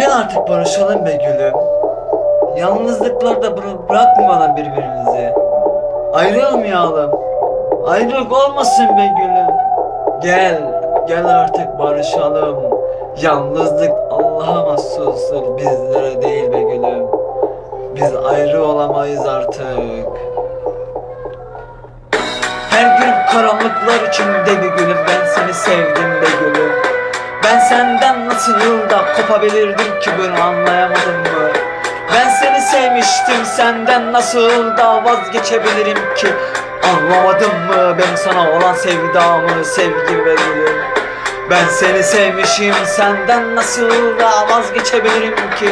Gel artık barışalım be gülüm. Yalnızlıklarda bıra- bırakmadan birbirinizi. Ayrılmayalım. Ayrılık olmasın be gülüm. Gel, gel artık barışalım. Yalnızlık Allah'a mahsustur, bizlere değil be gülüm. Biz ayrı olamayız artık. Her gün karanlıklar içinde bir gülüm ben seni sevdim be gülüm. Ben senden nasıl yılda kopabilirdim ki bunu anlayamadın mı? Ben seni sevmiştim senden nasıl da vazgeçebilirim ki? Anlamadın mı benim sana olan sevdamı sevgi ve? Ben seni sevmişim senden nasıl da vazgeçebilirim ki?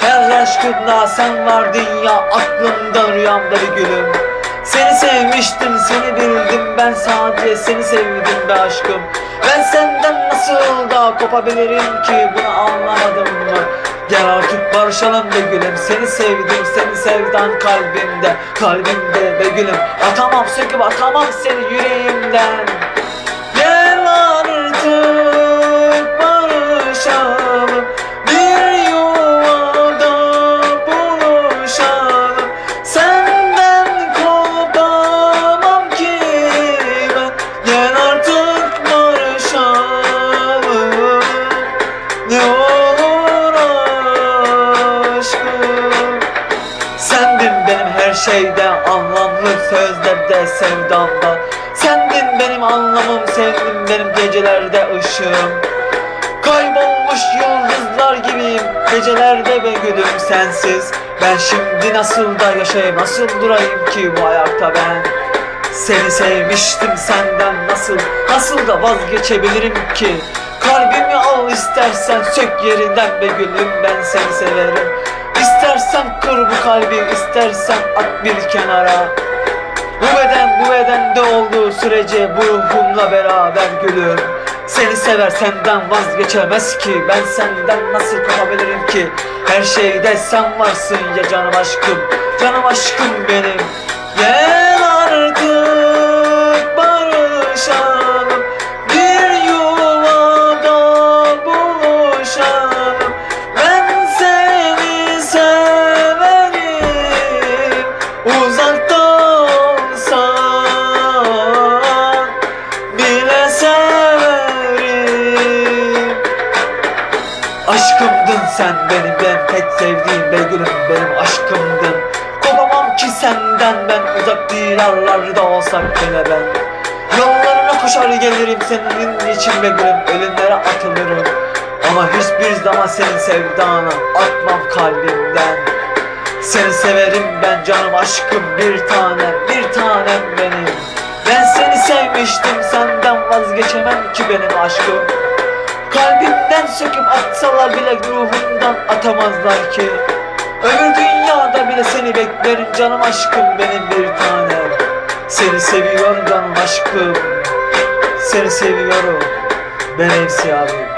Her aşkında sen vardın ya aklımda rüyamda bir gülüm. Seni sevmiştim seni bildim. Ben sadece seni sevdim be aşkım. Ben senden nasıl da kopabilirim ki? Bunu anlamadım mı? Gel artık barışalım be gülüm. Seni sevdim seni sevdan kalbimde. Kalbimde be gülüm. Atamam söküp atamam seni yüreğimden sözlerde sevdamda. Sendin benim anlamım sendin benim gecelerde ışığım. Kaybolmuş yıldızlar gibiyim Gecelerde be gülüm sensiz. Ben şimdi nasıl da yaşayayım Nasıl durayım ki bu hayatta ben? Seni sevmiştim senden nasıl Nasıl da vazgeçebilirim ki? Kalbimi al istersen sök yerinden be gülüm Ben seni severim. İstersen kır bu kalbi istersen at bir kenara bu beden bu bedende olduğu sürece bu ruhumla beraber gülüm Seni sever senden vazgeçemez ki. Ben senden nasıl kopabilirim ki? Her şeyde sen varsın ya canım aşkım. Canım aşkım benim. Gel Aşkımdın sen benim ben tek sevdiğim be gülüm benim aşkımdın. Kopamam ki senden ben uzak diyarlarda olsak bile ben. Yollarına koşar gelirim senin için be gülüm ölümlere atılırım. Ama hiçbir zaman senin sevdana atmam kalbimden. Seni severim ben canım aşkım bir tanem bir tanem benim. Ben seni sevmiştim senden vazgeçemem ki benim aşkım Kalbimden söküp atsalar bile ruhumdan atamazlar ki. Öbür dünyada bile seni beklerim canım aşkım benim bir tanem. Seni seviyorum canım aşkım. Seni seviyorum. Ben Evsi abi